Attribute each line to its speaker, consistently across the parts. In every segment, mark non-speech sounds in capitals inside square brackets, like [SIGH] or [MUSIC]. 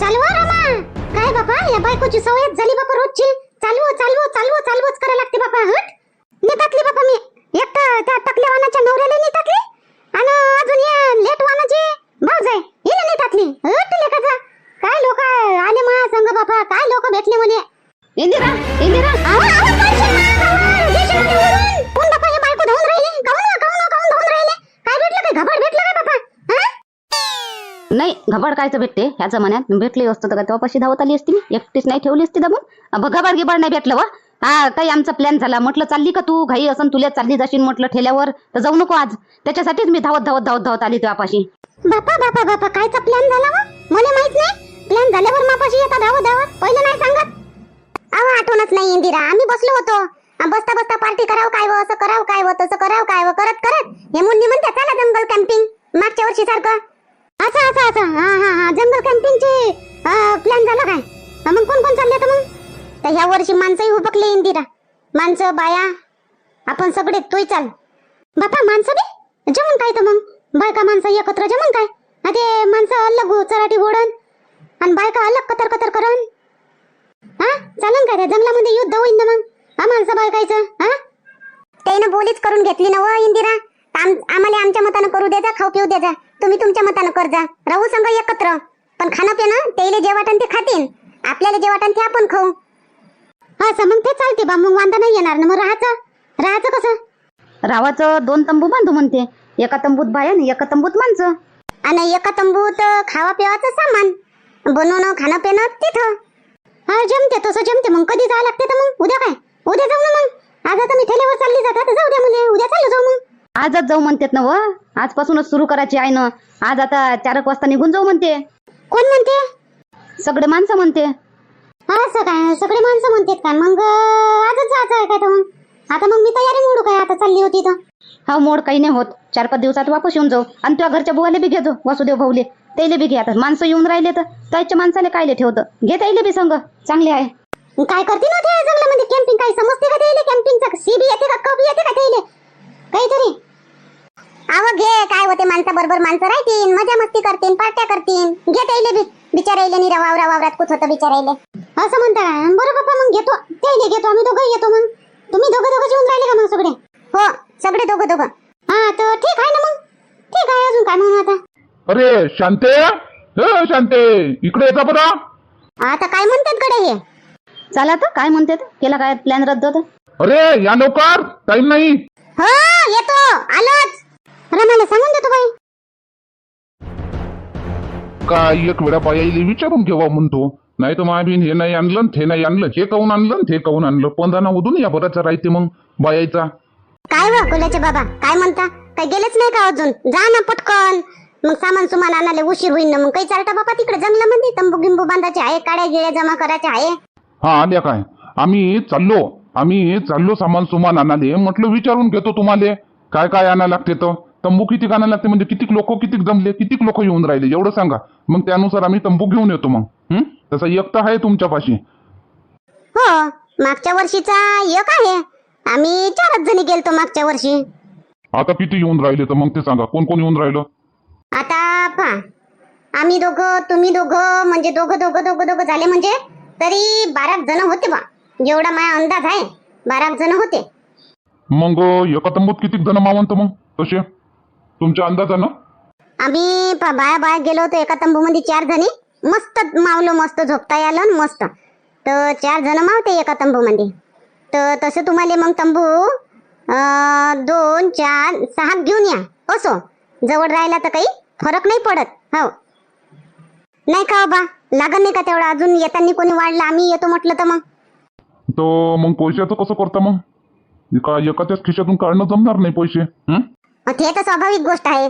Speaker 1: चालवा रमा. काय बाबा या बायकोची सवयच झाली बाबा रोजची. चालव चालव चालव चालवच करा लागते बाबा हट. नेतातली बाबा मी. एकटा त्या टकल्या वानाच्या नवऱ्याला नेतातली. आणि अजून या लेट वानाची भाऊज आहे. हिला नेतातली. हट लेखाचा काय लोक आले मा संग बाबा? काय लोक भेटले म्हणे? इंदिरा इंदिरा. आवा आवा पैसे मागावर देशावरून कोण बाबा हे बायको धावून राहिली? काऊन काऊन काऊन धावून राहिले? काय भेटलं काय? घबड भेटलं काय बापा
Speaker 2: नाही घबाड कायचं भेटते? ह्या जमान्यात भेटली असतो तर का तेव्हापाशी धावत आली असती मी. एकटीच नाही ठेवली असती दाबून अबा, घबाड गिबाड नाही भेटलं वा. हा काही आमचा प्लॅन झाला. म्हटलं चालली का तू? घाई असं तुला चालली जाशील म्हटलं ठेल्यावर. तर जाऊ नको आज. त्याच्यासाठीच मी धावत धावत धावत धावत आली तेव्हापाशी.
Speaker 1: बापा बापा बापा कायचा प्लॅन झाला वा? मला माहीत नाही. प्लॅन झाल्यावर मापाशी येता धावत धावत. पहिलं नाही सांगत. अहो आठवणच नाही इंदिरा. आम्ही बसलो होतो. बसता बसता पार्टी करावं काय व? असं करावं काय व? तसं करावं काय व? करत करत. हे मुन्नी म्हणते चला जंगल कॅम्पिंग मागच्या वर्षी सारखं. अच्छा अच्छा अच्छा. हा हा हा. जंगल कॅम्पिंगचे प्लॅन झाला काय? मग कोण कोण चालले तर मग? तर ह्या वर्षी माणसंही उभकले इंदिरा. माणसं बाया आपण सगळे तोय चाल. बापा माणसं बी? जमून काय तर मग? बायका माणसं एकत्र जमून काय? ते माणसं अलग हो, चराटी ओढन. आणि बायका अलग कतर कतर करण. हा? चालन काय त्या जंगलामध्ये युद्ध होईन ना मग? हा माणसं बायकायचं हा? त्यानं बोलीच करून घेतली ना व इंदिरा. आम- आम्हाला आमच्या मतानं करू द्यायचा खाऊ पिऊ द्यायचा तुम्ही तुमच्या मतानं कर जा. राहू संग एकत्र. पण खाणं पिणं त्याला जे वाटन ते खातीन. आपल्याला जे वाटन ते आपण खाऊ. असं मग ते चालते बा. मग वांदा नाही येणार. ना मग राहायचं. राहायचं कसं?
Speaker 2: रावाचं दोन तंबू बांधू म्हणते. एका तंबूत बाया आणि एका तंबूत माणसं.
Speaker 1: आणि एका तंबूत खावा पिवाचं सामान. बनवणं खाणं पिणं तिथं. हा जमते. तसं जमते. मग कधी जावं लागते तर मग? उद्या काय? उद्या जाऊ ना मग. आज आता मी ठेल्यावर चालली जाता तर जाऊ द्या मुले. उद्या चालू जाऊ मग.
Speaker 2: आजच जाऊ म्हणतात ना व. आजपासूनच सुरू करायची आहे ना. आज आता चार एक वाजता निघून जाऊ म्हणते.
Speaker 1: कोण म्हणते?
Speaker 2: सगळे माणसं म्हणते.
Speaker 1: असं काय? सगळे माणसं म्हणतात काय मग आजच जायचं आहे काय तर मग? आता मग मी तयारी मोडू काय? आता चालली होती तर
Speaker 2: हा मोड काही नाही होत. चार पाच दिवसात वापस येऊन जाऊ. आणि तुझ्या घरच्या बुवाले बी घेतो वासुदेव भाऊले. त्याले बी घे आता. माणसं येऊन राहिले तर. त्याच्या माणसाले कायले ठेवतं? घे त्याले बी संग. चांगले आहे.
Speaker 1: काय करते ना ते जंगलामध्ये काय समजते का त्याला कॅम्पिंगचा सी बी येते का कबी येते का त्याला काहीतरी आव घे काय होते माणसा बरोबर माणसं राहतील मजा मस्ती करतील पार्ट्या करतील. घे त्याले बी. बिचारायले नि वावरा वावरात कुठ होतं बिचारायले असं म्हणता बरं बाप्पा मग घेतो. त्याले घेतो. आम्ही दोघं येतो मग. तुम्ही दोघं दोघं येऊन राहिले का मग सगळे? हो सगळे दोघं दोघं. हा तर ठीक आहे ना मग. ठीक आहे अजून काय म्हणून आता?
Speaker 3: अरे शांते? हे शांते इकडे येता बरं?
Speaker 1: आता काय म्हणतात कडे हे?
Speaker 2: चला तर काय म्हणते केला काय प्लॅन रद्द होता
Speaker 3: अरे या लवकर. टाइम नाही.
Speaker 1: हो येतो. आलोच. रमाला सांगून देतो बाई.
Speaker 3: काय एक वेळा बायाईले विचारून घेवा म्हणतो. नाही तर महाबीन हे नाही आणलं न ते नाही आणलं. हे काऊन आणलं न ते काऊन आणलं? पंधरा उधून या बराचा राहते मग बायाचा
Speaker 1: काय व कोल्याचे बाबा? काय म्हणता? काय गेलेच नाही का अजून? जा ना पटकन. मग सामान सुमान आणायला उशीर होईल ना मग. काही चालता बाबा तिकडे जंगलामध्ये? तंबू गिंबू बांधायचे आहे काड्या गिळ्या जमा करायचे आहे.
Speaker 3: हा आल्या काय? आम्ही चाललो. आम्ही चाललो सामान सुमान आणाले म्हटलं विचारून घेतो तुम्हाला. काय काय आणायला लागते तर? तंबू किती आणायला लागते? म्हणजे किती लोक किती जमले किती लोक येऊन राहिले? एवढं सांगा. मग त्यानुसार आम्ही तंबू घेऊन येतो मग. हं? तसा एक तर आहे तुमच्यापाशी.
Speaker 1: हो मागच्या वर्षीचा एक आहे. आम्ही चारच जणी गेलतो मागच्या वर्षी.
Speaker 3: आता किती येऊन राहिले तर मग ते सांगा. कोण कोण येऊन राहिलं?
Speaker 1: आता पहा. आम्ही दोघं तुम्ही दोघं म्हणजे दोघं दोघं दोघं दोघं झाले म्हणजे तरी बारा जण होते बा. जेवढा माझा अंदाज आहे. बारा जण होते.
Speaker 3: मग एका तंबूत किती जण मावंत मग? तसे? तुमच्या अंदाजानं?
Speaker 1: आम्ही प- बाया बाया गेलो होतो एका तंबूमध्ये चार जणी. मस्त मावलो मस्त झोपता आलं आणि मस्त. तर चार जण मावते एका तंबूमध्ये. तर तसं तुम्हाला मग तंबू अं, दोन चार सहा घेऊन या. असो. जवळ राहिला तर काही फरक नाही पडत. हो. नाही का बा? लागत नाही का तेवढा? अजून येताना कोणी वाढलं आम्ही येतो म्हटलं तर मग.
Speaker 3: तर मग पैशाचं कसं करता मग? एका एकाच्याच खिशातून काढणं जमणार नाही पैसे हं?
Speaker 1: ते तर स्वाभाविक गोष्ट आहे.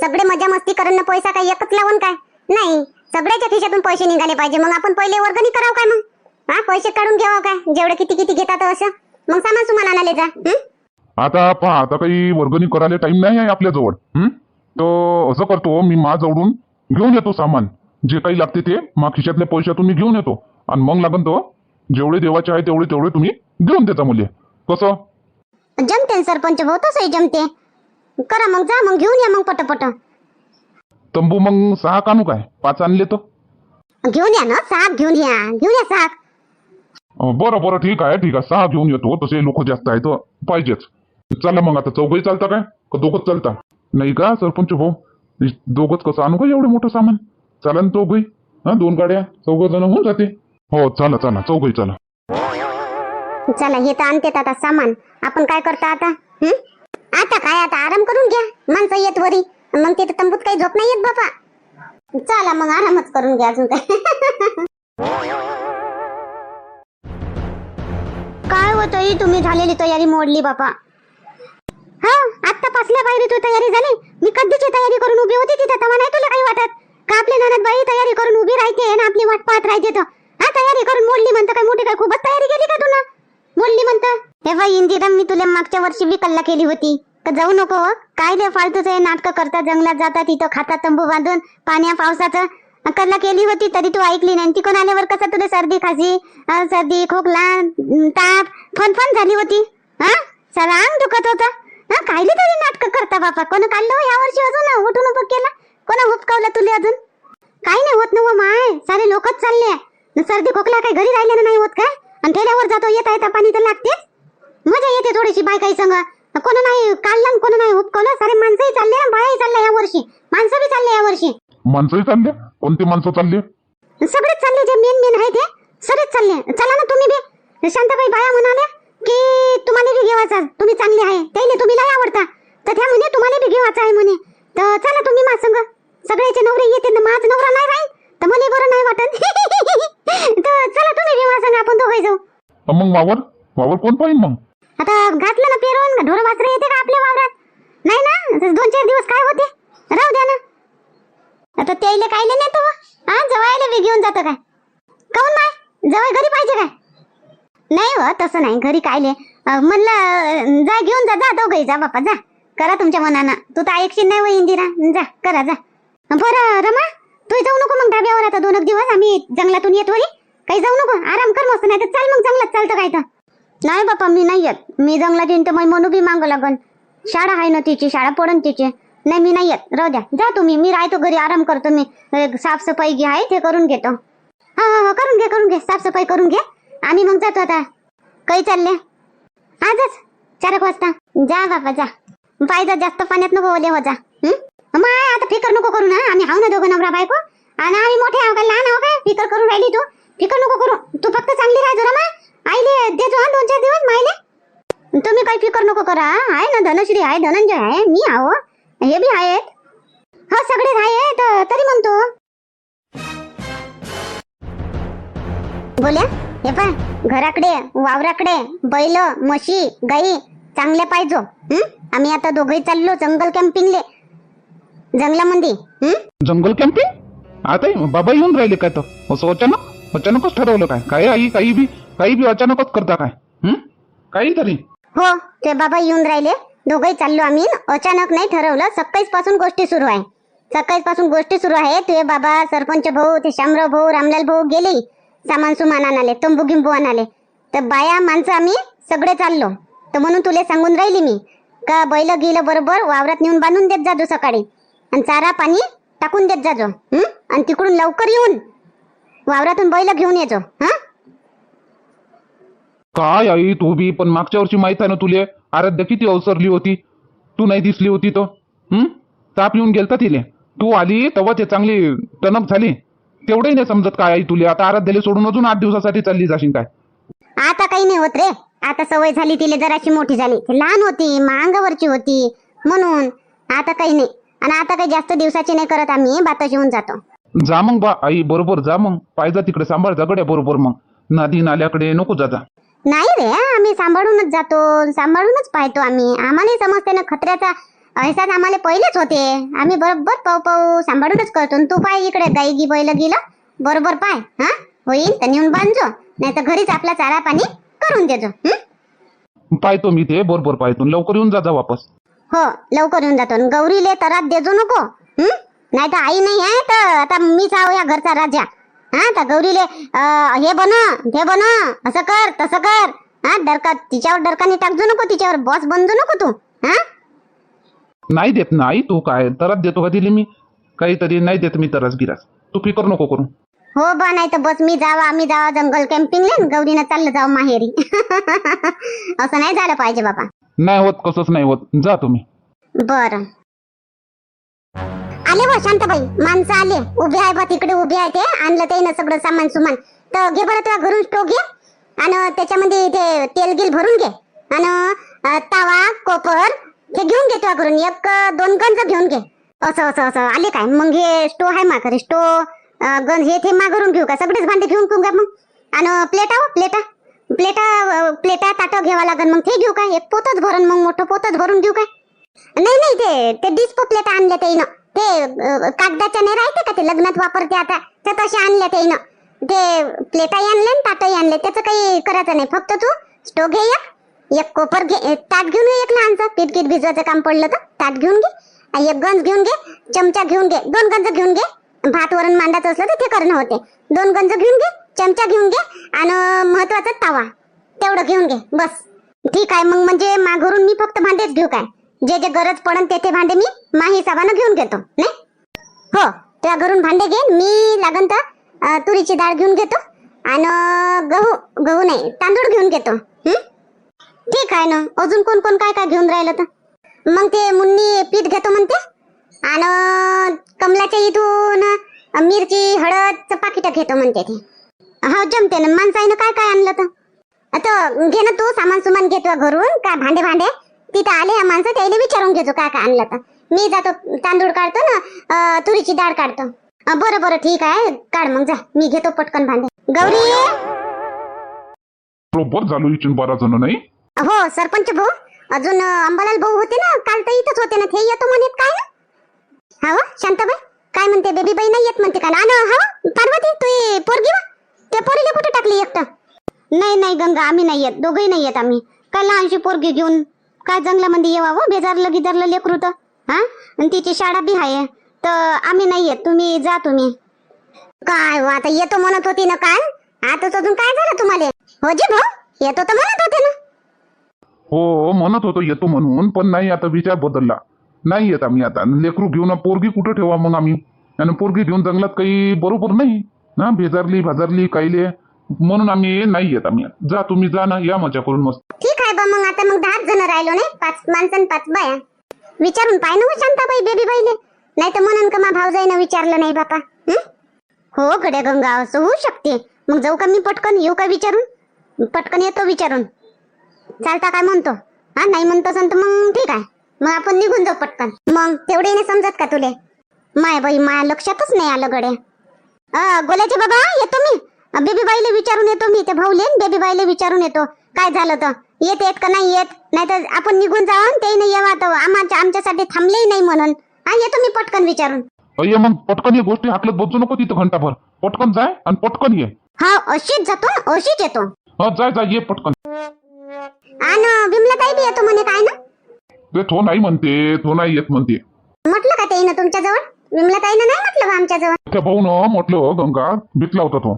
Speaker 1: सगळे मजा मस्ती करणं पैसा काय एकच लावून काय? नाही. सगळ्याच्या खिशातून पैसे निघाले पाहिजे. मग आपण पहिले वर्गणी करावं काय मग? हा पैसे काढून घ्यावं काय? जेवढे किती किती घेतात असं? मग सामान सुमान आणाले जा?
Speaker 3: आता पहा आता काही वर्गणी करायला टाइम नाही आहे आपल्याजवळ हं? तर असं करतो मी माझ्याजवळून घेऊन येतो सामान. जे काही लागते ते मा खिशातल्या पैशातून मी घेऊन येतो. आणि मग लागन तर जेवढे देवाचे आहे तेवढे तेवढे तुम्ही देऊन देता मुले. कसं?
Speaker 1: जमते सरपंच भाऊ तसंही जमते. करा मग जा मग घेऊन या मग पटपट.
Speaker 3: तंबू मग सहा कानू काय? पाच आणले तर?
Speaker 1: घेऊन या ना साग घेऊन या. घेऊन या साग
Speaker 3: अं, बरं बरं ठीक आहे ठीक आहे. सहा घेऊन येतो तसे लोक जास्त आहेत पाहिजेच. चला मग आता चौघही चालता काय? का दोघंच चालता? नाही का सरपंच भाऊ इ- दोघंच कसं आणू का एवढं मोठं सामान? चला ना चौघही. हा दोन गाड्या चौघ जण होऊन जाते. हो चला चला चौघही चला.
Speaker 1: चला हे तर आणते आता सामान. आपण काय करता आता? हं? आता काय आता आराम करून घ्या. माणसं येत वरी. मग तिथे तंबूत काही झोप नाही येत बापा. चला मग आरामच करून घ्या अजून काय. काय होतं ही तुम्ही झालेली तयारी मोडली बापा. हा आत्ता पासल्या बाहेर तू तयारी झाली. मी कधीची तयारी करून उभी होती तिथं? तेव्हा नाही तुला काही वाटत? का आपली ननद बाई तयारी करून उभी राहते आणि आपली वाट पाहत राहते तर? हा तयारी करून मोडली म्हणतं काय? मोठी काय खूपच तयारी केली का तुला? बोलली म्हणता. हे बाई इंदिरा मी तुला मागच्या वर्षी बी कल्ला केली होती. का जाऊ नको हो. काय ते फालतूचं हे नाटकं करता जंगलात जाता तिथं खाता तंबू बांधून पाण्या पावसाचं. कल्ला केली होती तरी तू ऐकली नाही. तिकडून आल्यावर कसं तुला सर्दी खासी सर्दी खोकला अं, ताप फनफन झाली होती? हा सारा अंग दुखत होता. हा कायले तरी नाटक करता बापा. कोण काढलं हो या वर्षी अजून? उठून उभं केला? कोण हुपकावलं तुले अजून? काही नाही होत ना हो माय. सारे लोकच चालले. सर्दी खोकला काही घरी राहिल्यानं नाही होत काय? आणि ठेल्यावर जातो येता येता पाणी तर लागतेच मजा येते थोडीशी बाय काही संग. कोण नाही काढलं कोण नाही हुपकवलं. सारे माणसंही चालले बायाही चालल्या या वर्षी. माणसं बी चालले या वर्षी.
Speaker 3: माणसंही चालले? कोणती माणसं चालली?
Speaker 1: सगळेच चालले जे मेन मेन आहे ते. सगळेच चालले. चला ना तुम्ही बी. शांताबाई बाया म्हणाल्या की तुम्हाला बी घेवायचा तुम्ही चांगले आहे. त्याने तुम्ही लय आवडता. तर त्या म्हणे तुम्हाला बी घेवायचा आहे म्हणे. तर चला तुम्ही माझ संग. सगळ्याचे नवरे येते ना माझ नवरा नाही राहील. तर मला बरं नाही वाटत. [LAUGHS] तर चला तुम्ही संग आपण दोघे जाऊ.
Speaker 3: मग वावर? वावर कोण पाहिजे मग?
Speaker 1: आता घातलं ना पेरवून ढोर वासरे येते का आपल्या वावरात? नाही ना दोन चार दिवस काय होते? राहू द्या ना. आता त्याईले कायले नेतो व? हा जवायला बी घेऊन जातो काय? काऊन माय? जवाय घरी पाहिजे काय? नाही हो तसं नाही घरी कायले. म्हणलं जा घेऊन जा जा दोघही जा बापा जा. करा तुमच्या मनानं. तू तर ऐकशील नाही व इंदिरा. जा करा जा. बरं रमा. तू जाऊ नको मग धाब्यावर आता दोन एक दिवस आम्ही जंगलातून येतो वरी काही जाऊ नको आराम कर मस्त नाही तर चाल मग जंगलात चालतं काय तर. नाही बापा मी नाही येत. मी जंगलात येईन तर मग मनू बी मागं लागन. शाळा आहे ना तिची शाळा पडन तिची. नाही मी नाही येत. राहू द्या. जा तुम्ही. मी राहतो घरी आराम करतो मी. साफसफाई घे आहे ते करून घेतो. हा हा हा करून घे करून घे. साफसफाई करून घे. आम्ही मग जातो आता. काही चालले? आजच. चार एक वाजता. जा बाबा जा. पाहिजे जास्त पाण्यात नको ओले हो जा. माय आता फिकर नको करू ना. आम्ही हाव ना दोघं नवरा बायको. आणि आम्ही मोठे आहो का लहान आहो काय फिकर करून राहिली तू. फिकर नको करू. तू फक्त चांगली राह जरा मा. आईले देतो हा दोन चार दिवस मायले तुम्ही काही फिकर नको करा. आहे ना धनश्री आहे धनंजय आहे मी आहो. हे बी आहेत. हा सगळेच आहेत. तरी म्हणतो बोल्या हे पा घराकडे वावराकडे बैल म्हशी गाई चांगल्या पाहिजो आम्ही आता दोघही चाललो जंगल कॅम्पिंगले जंगलामध्ये हं?
Speaker 3: जंगल कॅम्पिंग? आता बाबा येऊन राहिले काय तर? असं अचानक? अचानकच ठरवलं काय? काय आई काही बी काही बी अचानकच करता काय? हं? काही तरी.
Speaker 1: हो ते बाबा येऊन राहिले. दोघही चाललो आम्ही. अचानक नाही ठरवलं. सकाळीच पासून गोष्टी सुरू आहे. सकाळीच पासून गोष्टी सुरू आहे ते बाबा सरपंच भाऊ ते शामराव भाऊ रामलाल भाऊ गेले. सामान सुमान आणाले तंबू गिंबू आणाले. तर बाया माणसं आम्ही सगळे चाललो. तर म्हणून तुले सांगून राहिली मी. का बैल गेलं बरोबर वावरात नेऊन बांधून देत जाजो सकाळी. आणि चारा पाणी टाकून देत जाजो हं? आणि तिकडून लवकर येऊन वावरातून बैल घेऊन येजो हा?
Speaker 3: काय आई तू बी? पण मागच्या वर्षी माहीत आहे ना तुले? आराध्या किती अवसरली होती? तू नाही दिसली होती तर हं? ताप येऊन गेलता तिले? तू आली तेव्हा ते चांगली टणक झाली. तेवढंही नाही समजत काय आई तुले? आता आराध्याला सोडून अजून आठ दिवसासाठी चालली जाशील काय?
Speaker 1: आता काही नाही होत रे. आता सवय झाली तिला जराशी मोठी झाली. ती लहान होती मग अंगावरची होती म्हणून आता काही नाही. आणि आता काही जास्त दिवसाची नाही करत आम्ही बाताच येऊन जातो.
Speaker 3: जा मग बा आई बरोबर जा मग. पाहिजे तिकडे सांभाळ जा गड्या बरोबर मग. नदी नाल्याकडे नको जा जा.
Speaker 1: नाही रे आम्ही सांभाळूनच जातो सांभाळूनच पाहतो आम्ही. आम्हालाही समजते ना खतऱ्याचा अहसास आम्हाला पहिलेच होते. आम्ही बरोबर पाहू पाहू सांभाळूनच करतो. आणि तू पाय इकडे गाई गी बैल गेलं बरोबर पाय हा? होईल तर नेऊन बांधजो. नाही तर घरीच आपला चारा पाणी करून देजो हं?
Speaker 3: पाहतो मी ते बरोबर पाहतो. लवकर येऊन जा जा वापस.
Speaker 1: हो लवकर येऊन जातो. गौरीले तरात देजो नको. नाही तर आई नाही आहे तर आता मीच आहो या घरचा राजा. हा तर गौरीले हे बन हे बन असं कर तसं कर. हा डरका तिच्यावर डरकाने टाकजो नको तिच्यावर बॉस बनजो नको तू. हा?
Speaker 3: नाही देत ना आई तू काय? तरच देतो का दिली मी? काहीतरी नाही देत मी तरच गिरास तू फिकर नको करू.
Speaker 1: हो बा नाही तर बस मी जावा आम्ही जावा जंगल कॅम्पिंगला गौरीनं चाललं जावं माहेरी. [LAUGHS] असं नाही झालं पाहिजे बाबा.
Speaker 3: नाही होत कसंच नाही होत. जा तुम्ही.
Speaker 1: बर. आले बा शांताबाई. माणसं आले. उभे आहे बा तिकडे उभे आहे ते. आणलं ते ना सगळं सामान सुमान. तर घे बरं तुला घरून स्टोव घे. आणि त्याच्यामध्ये ते तेल गिल भरून घे. आणि तवा तावा कोपर हे घेऊन घे तुला घरून. एक दोन गंज घेऊन घे. असं असं असं. आले काय? मग हे स्टो आहे मा स्टोव स्टो गंज हे ते माघरून घेऊ का? सगळेच भांडे घेऊन घेऊ का मग. आणि प्लेटा हो, प्लेटा प्लेटा प्लेटा ताटं घ्यावा लागेल मग ते घेऊ का एक पोतच भरून मग मोठं पोतच भरून घेऊ काय? नाही नाही ते ते डिस्पो प्लेट आणल्या ते ते कागदाच्या नाही राहते का ते? लग्नात वापरते आता. तर तसे आणल्या ते ते प्लेटाही आणले आणि ताटही आणले. त्याचं काही करायचं नाही. फक्त तू स्टो घे एक. एक कोपर घे एक ताट घेऊन घे एक लहानचा पीठ गीठ भिजवायचं काम पडलं तर ताट घेऊन घे. एक गंज घेऊन घे. चमचा घेऊन घे. दोन गंज घेऊन घे. भात वरण मांडायचं असलं तर ते करणं होते. दोन गंज घेऊन घे. चमचा घेऊन घे आणि महत्त्वाचा तवा. तेवढं घेऊन घे बस. ठीक आहे मग म्हणजे माघरून मी फक्त भांडेच घेऊ काय? जे जे गरज पडन ते ते भांडे मी मा हिसाबानं घेऊन घेतो नाही? हो त्या घरून भांडे घे मी लागन तर तुरीची डाळ घेऊन घेतो आणि गहू गहू नाही तांदूळ घेऊन घेतो ठीक आहे ना अजून कोण कोण काय काय घेऊन राहिलं तर? मग ते मुन्नी पीठ घेतो म्हणते आणि कमलाच्या इथून मिरची हळदचं पाकिट घेतो म्हणते ते. हो जमते ना. माणसाईनं काय काय आणलं तर? आता घे ना तू सामान सुमान घेतो घरून काय भांडे भांडे? तिथं आले माणसं त्याला विचारून घेतो काय काय आणलं तर. मी जातो तांदूळ काढतो ना तुरीची डाळ काढतो. बरं बरं ठीक आहे. काढ मग जा. मी घेतो पटकन भांडे. गौरी!
Speaker 3: बरोबर झालो इचून बारा जण नाही?
Speaker 1: हो सरपंच भाऊ. अजून अंबालाल भाऊ होते ना काल तर इथंच होते ना. ते येतो म्हणत काय ना? हा शांताबाई. काय म्हणते बेबी बाई नाही येत म्हणते का? ना हा पार्वती तू पोरगी वा? त्या पोरीला कुठे टाकली एकटं? नाही नाही गंगा आम्ही नाही येत. दोघंही नाही येत आम्ही. काय लहानशी पोरगी घेऊन काय जंगलामध्ये येवावं? बेजारलं गिजारलं लेकरू तर हा? आणि तिची शाळा बी आहे तर आम्ही नाही येत. तुम्ही जा तुम्ही. काय हो आता येतो म्हणत होती ना काल? आता अजून काय झालं तुम्हाला? हो जी भाऊ येतो तर म्हणत होते ना.
Speaker 3: हो म्हणत होतो येतो म्हणून पण नाही आता विचार बदलला. नाही येत आम्ही आता. लेकरू घेऊन पोरगी कुठं ठेवा मग आम्ही? आणि पोरगी घेऊन जंगलात काही बरोबर नाही. ना भेजारली भाजारली कायले म्हणून आम्ही नाही येत आम्ही. जा तुम्ही जा ना या मजा करून मस्त.
Speaker 1: ठीक आहे बा मग आता मग दहाच जण राहिलो नाही. पाच माणसं पाच बाया. विचारून पाय ना हो शांताबाई बेबी बाईले. नाही तर म्हणून का मा भाऊजाईनं विचारलं नाही बापा. हो? गड्या गंगा असं होऊ शकते. मग जाऊ का मी पटकन? येऊ का विचारून? पटकन येतो विचारून. चालता काय म्हणतो? हा नाही म्हणतो तर मग ठीक आहे. मग आपण निघून जाऊ पटकन. मग तेवढे नाही समजत का तुले? माय बाई माया लक्षातच नाही आलं गड्या गोल्याचे बाबा येतो मी. बेबी बाईले विचारून येतो मी ते भाऊले न बेबी बाईले विचारून येतो. काय झालं तर? येत येत का नाही येत? नाही तर आपण निघून जाऊ ते नाही येवा तर आम्हाला आमच्यासाठी थांबलेही नाही म्हणून. हा येतो मी पटकन विचारून.
Speaker 3: ये मग पटकन ये गोष्टी हाकलत बसू नको तिथं घंटाभर. पटकन जाय आणि पटकन ये.
Speaker 1: हा अशीच जातो अशीच येतो.
Speaker 3: हा जाय जाय ये पटकन.
Speaker 1: आणि विमला ताई बी येतो म्हणे काय ना?
Speaker 3: ते तो नाही म्हणते तो नाही येत म्हणते.
Speaker 1: म्हटलं का ते तुमच्या जवळ विमला ताईनं नाही म्हटलं आमच्या जवळ?
Speaker 3: त्या भाऊन म्हटलं गंगा भेटला होता तो.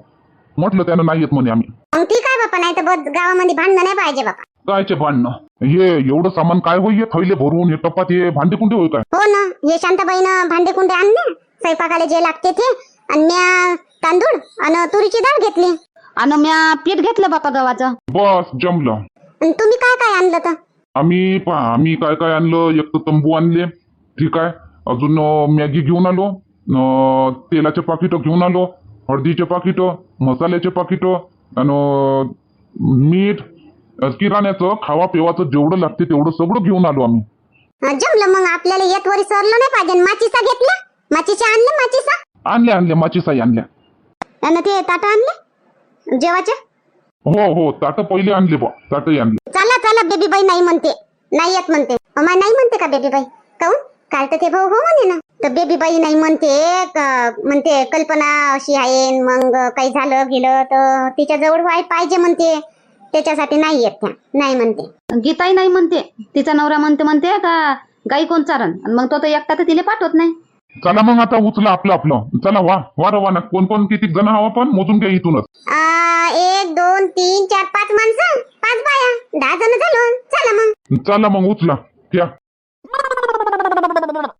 Speaker 3: म्हटलं त्यानं नाही येत म्हणे आम्ही.
Speaker 1: मग ठीक आहे बापा नाही तर गावामध्ये भांडणं नाही पाहिजे बापा.
Speaker 3: कायचे भांडणं. हे एवढं सामान काय होई हे थैले भरून हे टपात हे भांडे कुंडे होय काय?
Speaker 1: हो ना हे शांताबाईनं भांडे कुंडे आणले स्वयंपाकाला जे लागते ते आणि म्या तांदूळ आणि तुरीची डाळ घेतली.
Speaker 2: आणि म्या पीठ घेतलं बापा गव्हाचं.
Speaker 3: बस जमलं.
Speaker 1: आणि तुम्ही काय काय आणलं तर?
Speaker 3: आम्ही पहा आम्ही काय काय आणलं? एक तर तंबू आणले ठीक आहे. अजून अं, मॅगी घेऊन आलो अं, तेलाचे पाकिट घेऊन आलो हळदीचे पाकिट मसाल्याचे पाकिट आणि अं, मीठ अं, किराण्याचं खावा पिवाचं जेवढं लागते तेवढं सगळं घेऊन आलो आम्ही.
Speaker 1: अं, जमलं मग आपल्याला येत वरी सरलं नाही पाहिजे. माचीसा घेतला माचीच्या आणले माचीसा?
Speaker 3: आणल्या आणल्या माचीसाई आणल्या.
Speaker 1: आणि ते ताट आणले? जेवाचे?
Speaker 3: हो हो ताटं पहिले आणले बा ताटही आणले.
Speaker 1: चला चला बेबी बाई नाही म्हणते. नाही येत म्हणते. अमाय नाही म्हणते का बेबी बाई काऊन? काल तर ते भाऊ हो म्हणे ना. तर बेबी बाई नाही म्हणते क- म्हणते कल्पना अशी आहे मग काही झालं गेलं तर तिच्या जवळ व्हाय पाहिजे म्हणते. त्याच्यासाठी नाही येत त्या नाही म्हणते.
Speaker 2: गीताही नाही म्हणते. तिचा नवरा म्हणते म्हणते का गाई कोण चारण? आणि मग तो तर एकटा तर तिला पाठवत नाही.
Speaker 3: चला मग आता उचला आपलं आपलं. चला वा वा रवाना. कोण कोण किती जण हवा पण मोजून घ्या इथूनच.
Speaker 1: आ, एक दोन तीन चार पाच माणसं. पाच बाया. दहा जण झालो. चला मग.
Speaker 3: चला मग उचला. घ्या